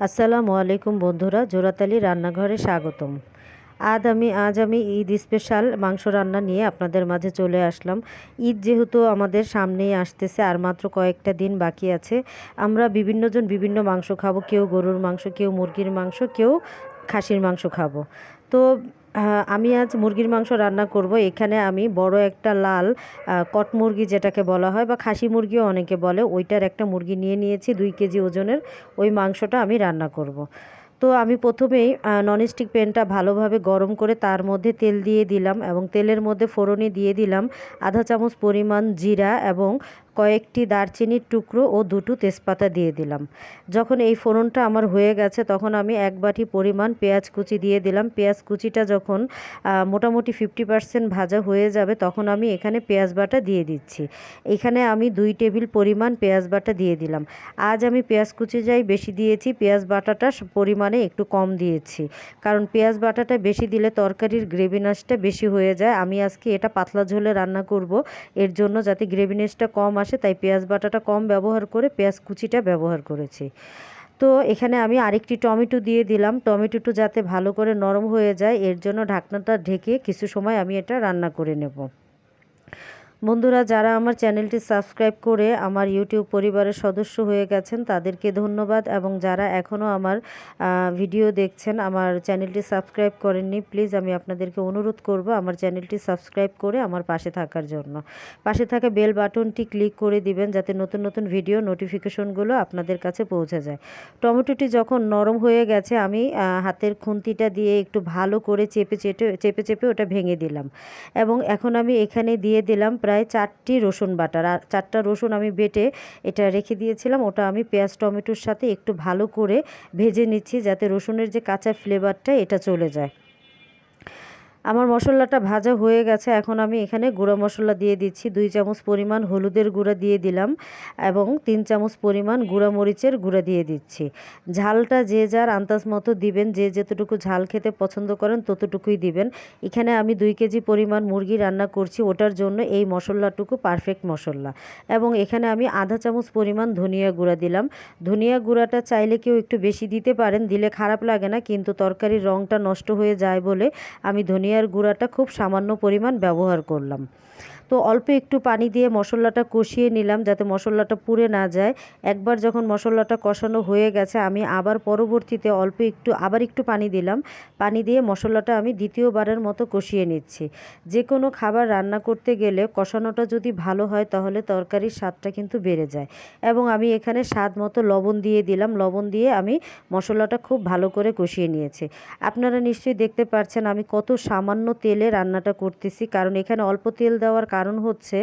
আসসালামু আলাইকুম বন্ধুরা জোরাতালি রান্নাঘরে স্বাগতম। আজ আমি আজ আমি ঈদ স্পেশাল মাংস রান্না নিয়ে আপনাদের মাঝে চলে আসলাম। ঈদ যেহেতু আমাদের সামনেই আসতেছে, আর মাত্র কয়েকটা দিন বাকি আছে, আমরা বিভিন্নজন বিভিন্ন মাংস খাব, কেউ গরুর মাংস, কেউ মুরগির মাংস, কেউ খাসির মাংস খাব। তো আমি আজ মুরগির মাংস রান্না করব এখানে আমি বড় একটা লাল কট মুরগি যেটাকে বলা হয় বা খাসি মুরগিও অনেকে বলে, ওইটার একটা মুরগি নিয়ে নিয়েছি দুই কেজি ওজনের, ওই মাংসটা আমি রান্না করব। তো আমি প্রথমেই ননস্টিক প্যানটা ভালোভাবে গরম করে তার মধ্যে তেল দিয়ে দিলাম এবং তেলের মধ্যে ফোড়নে দিয়ে দিলাম আধা চামচ পরিমাণ জিরা এবং কয়েকটি দারচিনির টুকরো ও দুটো তেজপাতা দিয়ে দিলাম। যখন এই ফোড়নটা আমার হয়ে গেছে, তখন আমি এক বাটি পরিমাণ পেঁয়াজ কুচি দিয়ে দিলাম। পেঁয়াজ কুচিটা যখন মোটামুটি ফিফটি পার্সেন্ট ভাজা হয়ে যাবে, তখন আমি এখানে পেঁয়াজ বাটা দিয়ে দিচ্ছি। এখানে আমি দুই টেবিল পরিমাণ পেঁয়াজ বাটা দিয়ে দিলাম। আজ আমি পেঁয়াজ কুচি যাই বেশি দিয়েছি, পেঁয়াজ বাটাটা পরিমাণে একটু কম দিয়েছি। কারণ পেঁয়াজ বাটাটা বেশি দিলে তরকারির গ্রেভিনাসটা বেশি হয়ে যায়। আমি আজকে এটা পাতলা ঝোলে রান্না করব, এর জন্য যাতে গ্রেভিনেসটা কম আসে তাই পেঁয়াজ বাটাটা কম ব্যবহার করে পেঁয়াজ কুচিটা ব্যবহার করেছি। তো এখানে আমি আরেকটি টমেটো দিয়ে দিলাম। টমেটোটা যাতে ভালো করে নরম হয়ে যায়, এর জন্য ঢাকনাটা ঢেকে কিছু সময় আমি এটা রান্না করে নেব। বন্ধুরা, যারা আমার চ্যানেলটি সাবস্ক্রাইব করে আমার ইউটিউব পরিবারের সদস্য হয়ে গেছেন, তাদেরকে ধন্যবাদ। এবং যারা এখনও আমার ভিডিও দেখছেন, আমার চ্যানেলটি সাবস্ক্রাইব করেননি, প্লিজ আমি আপনাদেরকে অনুরোধ করব আমার চ্যানেলটি সাবস্ক্রাইব করে আমার পাশে থাকার জন্য। পাশে থাকা বেল বাটনটি ক্লিক করে দিবেন, যাতে নতুন নতুন ভিডিও নোটিফিকেশনগুলো আপনাদের কাছে পৌঁছে যায়। টমেটোটি যখন নরম হয়ে গেছে, আমি হাতের খুন্তিটা দিয়ে একটু ভালো করে চেপে চেপে চেপে চেপে ওটা ভেঙে দিলাম। এবং এখন আমি এখানে দিয়ে দিলাম প্রায় চারটি রসুন বাটার আর চারটা রসুন আমি বেটে এটা রেখে দিয়েছিলাম। ওটা আমি পেঁয়াজ, টমেটোর সাথে একটু ভালো করে ভেজে নিচ্ছি যাতে রসুনের যে কাঁচা ফ্লেভারটা এটা চলে যায়। আমার মশলাটা ভাজা হয়ে গেছে, এখন আমি এখানে গুঁড়া মশলা দিয়ে দিচ্ছি। দুই চামচ পরিমাণ হলুদের গুঁড়া দিয়ে দিলাম এবং তিন চামচ পরিমাণ গুঁড়া মরিচের গুঁড়া দিয়ে দিচ্ছি। ঝালটা যে যার আন্দাজ মতো দিবেন, যে যতটুকু ঝাল খেতে পছন্দ করেন ততটুকুই দিবেন। এখানে আমি দুই কেজি পরিমাণ মুরগি রান্না করছি, ওটার জন্য এই মশলাটুকু পারফেক্ট মশলা। এবং এখানে আমি আধা চামচ পরিমাণ ধনিয়া গুঁড়া দিলাম। ধনিয়া গুঁড়াটা চাইলে কেউ একটু বেশি দিতে পারেন, দিলে খারাপ লাগে না, কিন্তু তরকারির রঙটা নষ্ট হয়ে যায় বলে আমি ধনিয়ার গুঁড়াটা খুব সামান্য পরিমাণ ব্যবহার করলাম। তো অল্প একটু পানি দিয়ে মশলাটা কষিয়ে নিলাম যাতে মশলাটা পুড়ে না যায়। একবার যখন মশলাটা কষানো হয়ে গেছে, আমি আবার পরবর্তীতে অল্প একটু, আবার একটু পানি দিলাম। পানি দিয়ে মশলাটা আমি দ্বিতীয়বারের মতো কষিয়ে নিচ্ছি। যে কোনো খাবার রান্না করতে গেলে কষানোটা যদি ভালো হয়, তাহলে তরকারির স্বাদটা কিন্তু বেড়ে যায়। এবং আমি এখানে স্বাদ মতো লবণ দিয়ে দিলাম। লবণ দিয়ে আমি মশলাটা খুব ভালো করে কষিয়ে নিয়েছি। আপনারা নিশ্চয়ই দেখতে পাচ্ছেন আমি কত সামান্য তেলে রান্নাটা করতেছি। কারণ এখানে অল্প তেল দেওয়ার কারণ হচ্ছে,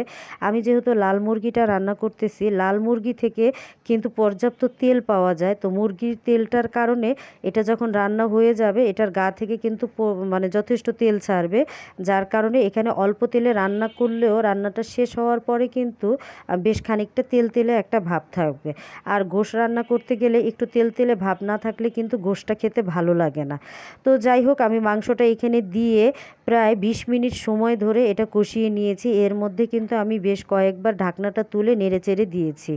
আমি যেহেতু লাল মুরগিটা রান্না করতেছি, লাল মুরগি থেকে কিন্তু পর্যাপ্ত তেল পাওয়া যায়। তো মুরগির তেলটার কারণে এটা যখন রান্না হয়ে যাবে, এটার গা থেকে কিন্তু মানে যথেষ্ট তেল ছাড়বে। যার কারণে এখানে অল্প তেলে রান্না করলেও রান্নাটা শেষ হওয়ার পরে কিন্তু বেশ খানিকটা তেল তেলে একটা ভাব থাকবে। আর গোশ রান্না করতে গেলে একটু তেল তেলে ভাব না থাকলে কিন্তু গোশটা খেতে ভালো লাগে না। তো যাই হোক, আমি মাংসটা এখানে দিয়ে প্রায় বিশ মিনিট সময় ধরে এটা কষিয়ে নিয়েছি। এর মধ্যে কিন্তু আমি বেশ কয়েকবার ঢাকনাটা তুলে নেড়েচেড়ে দিয়েছি।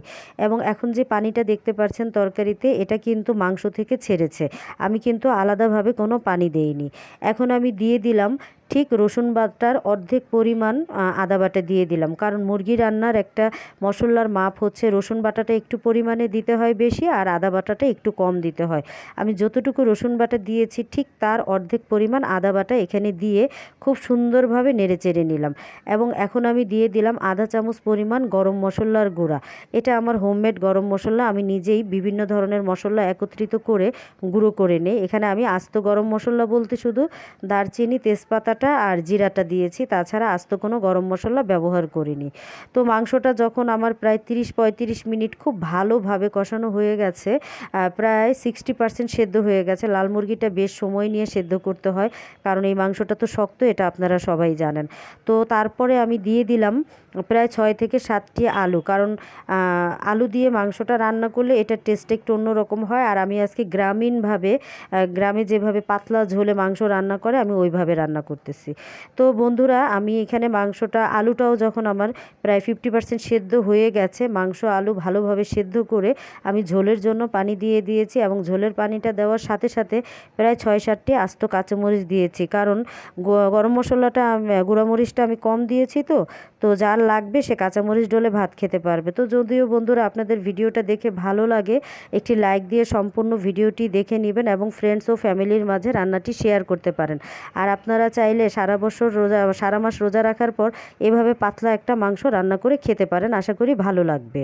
এবং এখন যে পানিটা দেখতে পাচ্ছেন তরকারিতে, এটা কিন্তু মাংস থেকে ছেড়েছে। আমি কিন্তু আলাদাভাবে কোনো পানি দেইনি। এখন আমি দিয়ে দিলাম ঠিক রসুন বাটার অর্ধেক পরিমাণ আদা বাটা দিয়ে দিলাম। কারণ মুরগি রান্নার একটা মশলার মাপ হচ্ছে রসুন বাটাটা একটু পরিমাণে দিতে হয় বেশি আর আদা বাটাটা একটু কম দিতে হয়। আমি যতটুকু রসুন বাটা দিয়েছি ঠিক তার অর্ধেক পরিমাণ আদা বাটা এখানে দিয়ে খুব সুন্দরভাবে নেড়ে চেড়ে নিলাম। এবং এখন আমি দিয়ে দিলাম আধা চামচ পরিমাণ গরম মশলার গুঁড়া। এটা আমার হোমমেড গরম মশলা। আমি নিজেই বিভিন্ন ধরনের মশলা একত্রিত করে গুঁড়ো করে নেই। এখানে আমি আস্ত গরম মশলা বলতে শুধু দারচিনি তেজপাতাটা আর জিরাটা দিয়েছি, তাছাড়া আস্ত কোনো গরম মশলা ব্যবহার করিনি। তো মাংসটা যখন আমার প্রায় তিরিশ পঁয়ত্রিশ মিনিট খুব ভালোভাবে কষানো হয়ে গেছে প্রায় সিক্সটি পার্সেন্ট সেদ্ধ হয়ে গেছে। লাল মুরগিটা বেশ সময় নিয়ে সেদ্ধ করতে হয়, কারণ এই মাংসটা তো শক্ত, এটা আপনারা সবাই জানেন। তো তারপরে আমি দিয়ে দিলাম প্রায় ছয় থেকে সাতটি আলু, কারণ আলু দিয়ে মাংসটা রান্না করলে এটার টেস্ট একটু অন্যরকম হয়। আর আমি আজকে গ্রামীণভাবে গ্রামে যেভাবে পাতলা ঝোলে মাংস রান্না করে, আমি ওইভাবে রান্না করছি। করতেছি। তো বন্ধুরা, আমি এখানে মাংসটা, আলুটাও যখন আমার প্রায় ফিফটি পার্সেন্ট সেদ্ধ হয়ে গেছে, মাংস, আলু ভালোভাবে সেদ্ধ করে আমি ঝোলের জন্য পানি দিয়ে দিয়েছি এবং ঝোলের পানিটা দেওয়ার সাথে সাথে প্রায় ছয় সাতটি আস্ত কাঁচামরিচ দিয়েছি। কারণ গরম মশলাটা গুঁড়ামরিচটা আমি কম দিয়েছি তো তো যার লাগবে সে কাঁচামরিচ ডলে ভাত খেতে পারবে। তো যদিও বন্ধুরা, আপনাদের ভিডিওটা দেখে ভালো লাগে, একটি লাইক দিয়ে সম্পূর্ণ ভিডিওটি দেখে নেবেন এবং ফ্রেন্ডস ও ফ্যামিলির মাঝে রান্নাটি শেয়ার করতে পারেন। আর আপনারা চাইলে সারা বছর রোজা, সারা মাস রোজা রাখার পর এভাবে পাতলা একটা মাংস রান্না করে খেতে পারেন। আশা করি ভালো লাগবে।